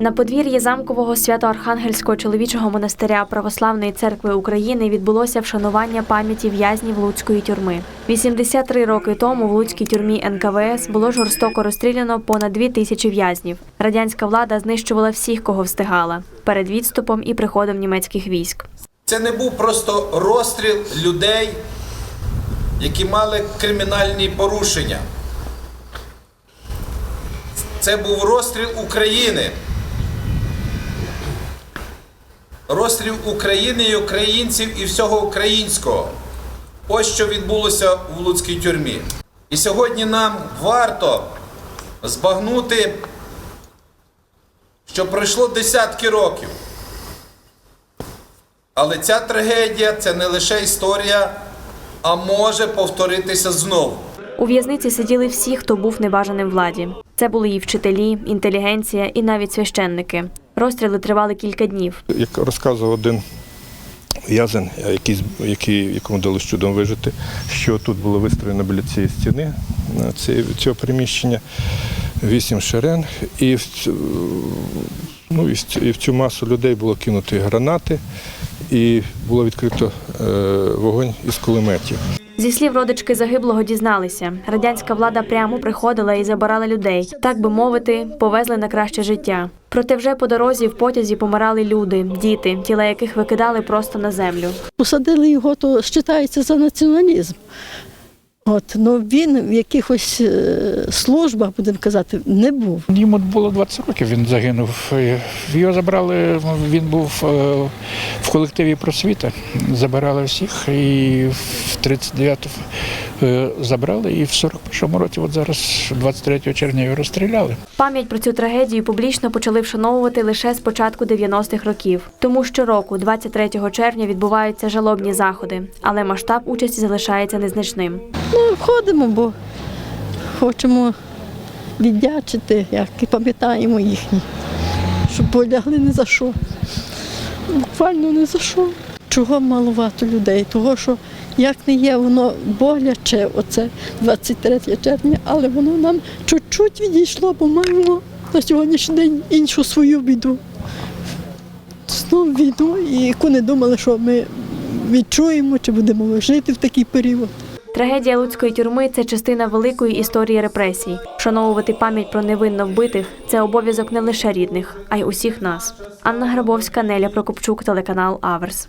На подвір'ї замкового свято-архангельського чоловічого монастиря Православної церкви України відбулося вшанування пам'яті в'язнів Луцької тюрми. 83 роки тому в Луцькій тюрмі НКВС було жорстоко розстріляно понад дві тисячі в'язнів. Радянська влада знищувала всіх, кого встигала перед відступом і приходом німецьких військ. Це не був просто розстріл людей, які мали кримінальні порушення. Це був розстріл України. Розстріл України і українців і всього українського. Ось що відбулося у Луцькій тюрмі. І сьогодні нам варто збагнути, що пройшло десятки років. Але ця трагедія це не лише історія, а може повторитися знову. У в'язниці сиділи всі, хто був небажаним владі. Це були і вчителі, інтелігенція, і навіть священники. Розстріли тривали кілька днів. Як розказував один в'язень, який, який, якому вдалося чудом вижити, що тут було вистроєно біля цієї стіни, цього приміщення, вісім шерен, і в, ну, і в цю- масу людей було кинуті гранати, і було відкрито вогонь із кулеметів. Зі слів родички загиблого дізналися, радянська влада прямо приходила і забирала людей, так би мовити, повезли на краще життя. Проте вже по дорозі в потязі помирали люди, діти, тіла яких викидали просто на землю. посадили його, то вважається за націоналізм. От, ну він в якихось е, службах, будемо казати, не був. Йому було 20 років, він загинув. Е, Його забрали, він був е, колективі просвіта, забирали всіх, і в 39-му е, забрали, і в 41-му році, от зараз, 23 червня, його розстріляли. Пам'ять про цю трагедію публічно почали вшановувати лише з початку 90-х років. Тому щороку, 23 червня, відбуваються жалобні заходи, але масштаб участі залишається незначним. Ну, входимо, бо хочемо віддячити, як і пам'ятаємо їхні, щоб полягли не за що. Буквально не за. Чого малувато людей? Того, що як не є, воно боляче, оце 23 червня, але воно нам чуть-чуть відійшло, бо маємо на сьогоднішній день іншу свою біду. Знову війну, і яку не думали, що ми відчуємо чи будемо жити в такий період. Трагедія луцької тюрми це частина великої історії репресій. Вшановувати пам'ять про невинно вбитих це обов'язок не лише рідних, а й усіх нас. Анна Грабовська, Неля Прокопчук, телеканал Аверс.